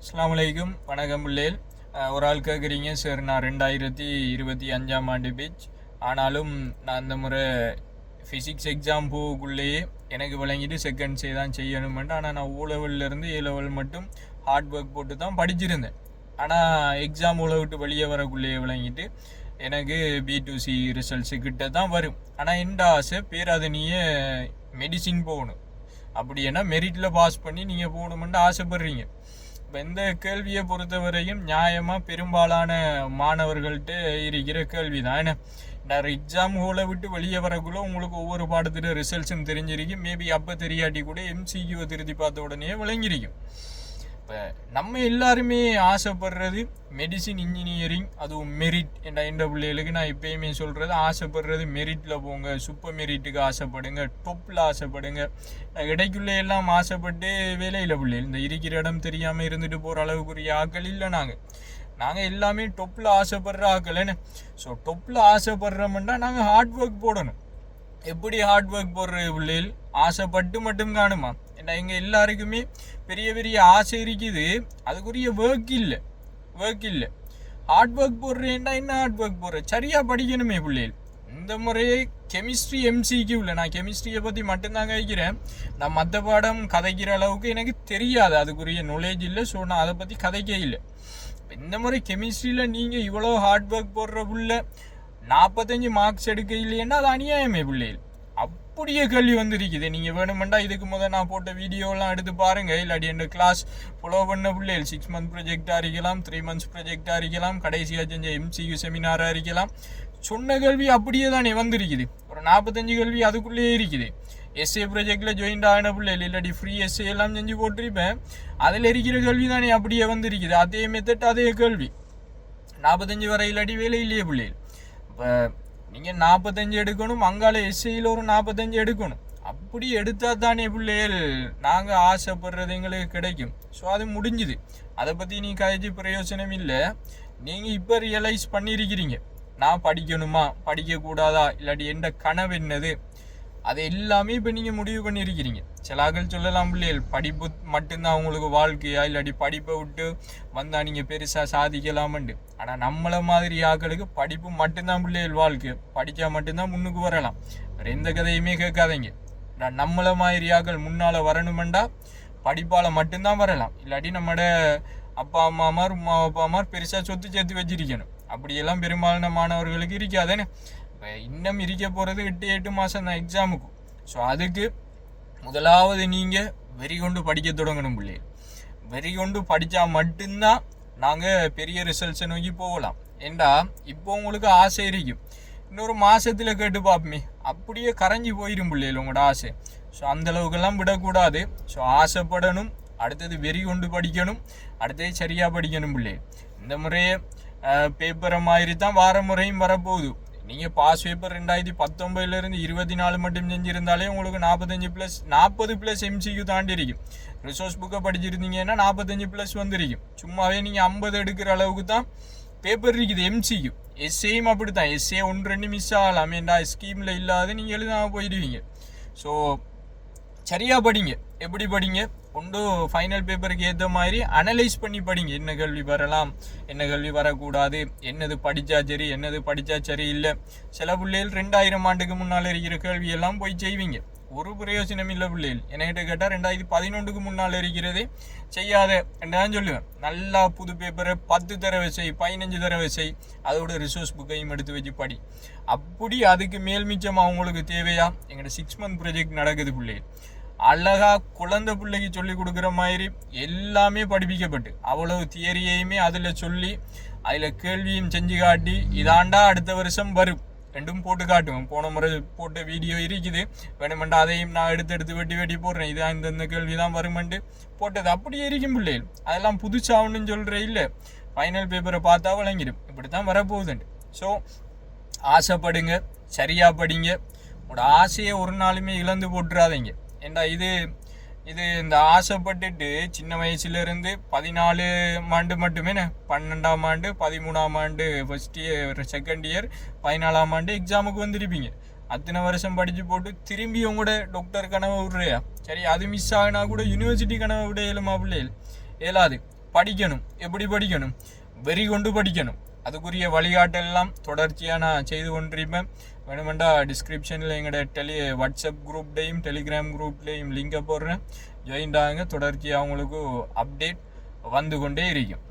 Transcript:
அஸ்லாம் வலைக்கும் வணக்கம் பிள்ளைகள் ஒரு ஆள் கேட்குறீங்க சார் நான் ரெண்டாயிரத்தி இருபத்தி அஞ்சாம் ஆண்டு பீச் ஆனாலும் நான் அந்த முறை ஃபிசிக்ஸ் எக்ஸாம் போகக்குள்ளேயே எனக்கு விளங்கிட்டு செகண்ட் சே தான் செய்யணுமென்ட்டு ஆனால் நான் ஓ லெவல்லேருந்து ஏ லெவல் மட்டும் ஹார்ட் ஒர்க் போட்டு தான் படிச்சிருந்தேன். ஆனால் எக்ஸாம் உள்ள விட்டு வெளியே வரக்குள்ளேயே விளங்கிட்டு எனக்கு பி டு சி ரிசல்ட்ஸு கிட்ட தான் வரும். ஆனால் எந்த ஆசை? பேராதனியே மெடிசின் போகணும். அப்படி ஏன்னா மெரிட்டில் பாஸ் பண்ணி நீங்கள் போகணுமென்ட்டு ஆசைப்படுறீங்க. இந்த கேள்வியை பொறுத்தவரையும் நியாயமாக பெரும்பாலான மாணவர்கள்ட்ட இருக்கிற கேள்வி தான் ஏன்னா நான் எக்ஸாம் ஹோலை விட்டு வெளியே வரக்குள்ள உங்களுக்கு ஒவ்வொரு பாடத்திட்ட ரிசல்ட்ஸும் தெரிஞ்சிருக்கும். மேபி அப்போ தெரியாட்டி கூட எம்சிக்யூவை திருத்தி பார்த்த உடனே விளங்கிருக்கும் இப்போ நம்ம எல்லாருமே ஆசைப்படுறது மெடிசின் இன்ஜினியரிங் அதுவும் மெரிட் என்ற இந்த பிள்ளைகளுக்கு நான் எப்பயுமே சொல்கிறது ஆசைப்படுறது மெரிட்டில் போங்க சூப்பர் மெரிட்டுக்கு ஆசைப்படுங்க டொப்பில் ஆசைப்படுங்க. இடைக்குள்ளே எல்லாம் ஆசைப்பட்டு வேலையில் பிள்ளைகள் இந்த இருக்கிற இடம் தெரியாமல் இருந்துட்டு போகிற அளவுக்குரிய ஆக்கள் இல்லை நாங்கள் நாங்கள் எல்லாமே டொப்பில் ஆசைப்படுற ஆக்கள் ஸோ டொப்பில் ஆசைப்படுறோம்னா நாங்கள் ஹார்ட் ஒர்க் போடணும். எப்படி ஹார்ட் ஒர்க் போடுற பிள்ளைகள் ஆசைப்பட்டு மட்டும் காணுமா? ஏன்னா எங்கள் எல்லாருக்குமே பெரிய பெரிய ஆசை இருக்குது. அதுக்குரிய ஒர்க் இல்லை. ஒர்க் இல்லை. ஹார்ட் ஒர்க் போடுறேன்டா என்ன ஹார்ட் ஒர்க் போடுறேன் சரியாக படிக்கணுமே பிள்ளைகள் இந்த முறையே கெமிஸ்ட்ரி எம்சிக்கு இல்லை நான் கெமிஸ்ட்ரியை பற்றி மட்டும்தான் கேட்கிறேன் நான் மற்ற பாடம் கதைக்கிற அளவுக்கு எனக்கு தெரியாது. அதுக்குரிய நாலேஜ் இல்லை. ஸோ நான் அதை பற்றி கதைக்கே இல்லை. இந்த முறை கெமிஸ்ட்ரியில் நீங்கள் இவ்வளோ ஹார்ட் ஒர்க் போடுற புள்ள நாற்பத்தஞ்சு மார்க்ஸ் எடுக்க இல்லைன்னா அது அநியாயமே பிள்ளைகள் அப்படியே கேள்வி வந்திருக்குது. நீங்கள் வேணுமெண்டா இதுக்கு முதல் நான் போட்ட வீடியோலாம் எடுத்து பாருங்கள் இல்லாட்டி என் கிளாஸ் ஃபாலோ பண்ண பிள்ளைகள் சிக்ஸ் மந்த் ப்ரொஜெக்டாக இருக்கலாம் த்ரீ மந்த்ஸ் ப்ரொஜெக்டாக இருக்கலாம் கடைசியாக செஞ்ச எம்சியூ செமினாராக இருக்கலாம். சொன்ன கேள்வி அப்படியே தானே வந்திருக்குது. ஒரு நாற்பத்தஞ்சு கேள்வி அதுக்குள்ளேயே இருக்குது. எஸ்ஏ ப்ராஜெக்டில் ஜாயின் ஆகின பிள்ளைகள் இல்லாட்டி ஃப்ரீ எஸ்ஏ எல்லாம் செஞ்சு போட்டிருப்பேன். அதில் இருக்கிற கேள்வி தானே அப்படியே வந்திருக்குது. அதே மெத்தட் அதே கேள்வி. நாற்பத்தஞ்சு வரை இல்லாட்டி வேலை இல்லையே பிள்ளைகள். இப்போ நீங்கள் நாற்பத்தஞ்சு எடுக்கணும் அங்கால எஸ்ஐயில் ஒரு நாற்பத்தஞ்சு எடுக்கணும். அப்படி எடுத்தால் தானே பிள்ளைகள் நாங்கள் ஆசைப்படுறது எங்களுக்கு கிடைக்கும். ஸோ அது முடிஞ்சுது. அதை பற்றி நீ கதைச்சு பிரயோஜனம் இல்லை. நீங்கள் இப்போ ரியலைஸ் பண்ணியிருக்கிறீங்க நான் படிக்கணுமா? படிக்கக்கூடாதா? இல்லாட்டி எந்த கனவு என்னது? அது எல்லாமே இப்போ நீங்கள் முடிவு பண்ணியிருக்கிறீங்க. சிலாக்கள் சொல்லலாம் பிள்ளைகள் படிப்பு மட்டும்தான் அவங்களுக்கு வாழ்க்கையா? இல்லாட்டி படிப்பை விட்டு வந்தால் நீங்கள் பெருசாக சாதிக்கலாமண்டு. ஆனால் நம்மளை மாதிரி ஆக்களுக்கு படிப்பு மட்டும்தான் பிள்ளைகள் வாழ்க்கை. படித்தா மட்டும்தான் முன்னுக்கு வரலாம். வேறு எந்த கதையுமே கேட்காதீங்க. நம்மளை மாதிரி ஆக்கள் முன்னால் வரணுமெண்டா படிப்பால் மட்டும்தான் வரலாம். இல்லாட்டி நம்மட அப்பா அம்மாமார் உமா அப்பாமார் பெருசாக சொத்து சேர்த்து வச்சிருக்கணும். அப்படியெல்லாம் பெரும்பாலான மாணவர்களுக்கு இருக்காதுன்னு இப்போ இன்னும் இருக்க போகிறது எட்டு எட்டு மாதம் தான் எக்ஸாமுக்கும் ஸோ அதுக்கு முதலாவது நீங்கள் வெறி கொண்டு படிக்க தொடங்கணும் பிள்ளைகள் வெறி கொண்டு படித்தா மட்டும்தான் நாங்கள் பெரிய ரிசல்ட்ஸை நோக்கி போகலாம். ஏண்டா? இப்போ உங்களுக்கு ஆசை இருக்கும் இன்னொரு மாதத்தில் கேட்டு பார்ப்போமே அப்படியே கரைஞ்சி போயிடும் பிள்ளைகள் உங்களோட ஆசை. ஸோ அந்தளவுக்கெல்லாம் விடக்கூடாது. ஸோ ஆசைப்படணும். அடுத்தது வெறி கொண்டு படிக்கணும். அடுத்தது சரியாக படிக்கணும் பிள்ளைகள் இந்த முறையே பேப்பரை மாதிரி தான் வார முறையும் வரப்போகுது. நீங்கள் பாஸ் பேப்பர் ரெண்டாயிரத்தி பத்தொம்பதுலேருந்து இருபத்தி நாலு மட்டும் செஞ்சுருந்தாலே உங்களுக்கு நாற்பத்தஞ்சு ப்ளஸ் நாற்பது ப்ளஸ் எம்சிக்கு தாண்டி இருக்கும். ரிசோர்ஸ் புக்கை படிச்சிருந்தீங்கன்னா நாற்பத்தஞ்சு ப்ளஸ் வந்துருக்கும். சும்மாவே நீங்கள் ஐம்பது எடுக்கிற அளவுக்கு தான் பேப்பர் இருக்குது எம்சிக்கு எஸ்ஏயும் அப்படி தான் எஸ்ஏ ஒன்று ரெண்டு மிஸ் ஆகலாம் ஏண்டா ஸ்கீமில் இல்லாத நீங்கள் எழுதாமல் போயிடுவீங்க. ஸோ சரியாக படிங்க. எப்படி படிங்க? ஒன்றும் ஃபைனல் பேப்பருக்கு ஏற்ற மாதிரி அனலைஸ் பண்ணி படிங்க. என்ன கேள்வி வரலாம்? என்ன கேள்வி வரக்கூடாது? என்னது படித்தா சரி என்னது படித்தா சரி இல்லை சில பிள்ளைகள் ரெண்டாயிரம் ஆண்டுக்கு முன்னால் இருக்கிற கேள்வியெல்லாம் போய் செய்வீங்க. ஒரு பிரயோஜனம் இல்லை பிள்ளைகள். என்கிட்ட கேட்டால் ரெண்டாயிரத்தி பதினொன்றுக்கு முன்னால் இருக்கிறதே செய்யாத. நான் சொல்லுவேன். நல்லா புது பேப்பரை பத்து தடவை செய் பதினஞ்சு தடவை செய். அதோட ரிசோர்ஸ் புக்கையும் எடுத்து வச்சு படி. அப்படி அதுக்கு மேல் மிச்சம் அவங்களுக்கு தேவையா? எங்களோட சிக்ஸ் மந்த் ப்ரொஜெக்ட் நடக்குது பிள்ளைகள். அழகா குழந்தை பிள்ளைக்கு சொல்லி கொடுக்குற மாதிரி எல்லாமே படிப்பிக்கப்பட்டு அவ்வளவு தியரியையுமே அதில் சொல்லி அதில் கேள்வியும் செஞ்சு காட்டி இதாண்டா அடுத்த வருஷம் வரும். ரெண்டும் போட்டு காட்டுவேன் போன முறை போட்ட வீடியோ இருக்குது. வேணுமெண்டா அதையும் நான் எடுத்து எடுத்து வெட்டி வெட்டி போடுறேன். இதான் இந்தந்த கேள்வி தான் வருமெண்டு போட்டது. அப்படியே இருக்கும் பிள்ளைகள். அதெல்லாம் புதுசாகணும்னு சொல்கிறே இல்லை. ஃபைனல் பேப்பரை பார்த்தா விளங்கிடும். இப்படி தான் வரப்போகுதுண்டு. ஸோ ஆசைப்படுங்க. சரியாக படிங்க. உங்களோட ஆசையை ஒரு நாளுமே இழந்து போட்டுறாதீங்க. ஏண்டா இது இது இந்த ஆசைப்பட்டுட்டு சின்ன வயசுலேருந்து பதினாலு ஆண்டு மட்டுமே பன்னெண்டாம் ஆண்டு பதிமூணாம் ஆண்டு ஃபஸ்ட் இயர் செகண்ட் இயர் பதினாலாம் ஆண்டு எக்ஸாமுக்கு வந்திருப்பீங்க. அத்தனை வருஷம் படித்து போட்டு திரும்பி உங்களோட டாக்டர் கனவை விடுறியா? சரி அது மிஸ் ஆகினா கூட யூனிவர்சிட்டி கனவை விட இயலுமா பிள்ளைகள்? இயலாது. படிக்கணும். எப்படி படிக்கணும்? வெறி கொண்டு படிக்கணும். அதுக்குரிய வழிகாட்டெல்லாம் தொடர்ச்சியாக நான் செய்து கொண்டிருப்பேன். வேணுமெண்டா டிஸ்கிரிப்ஷனில் எங்களோட டெலி வாட்ஸ்அப் குரூப்லேயும் டெலிகிராம் குரூப்லேயும் லிங்கை போடுறேன். ஜாயின் ஆகுங்க. தொடர்ச்சியாக அவங்களுக்கு அப்டேட் வந்து கொண்டே இருக்கும்.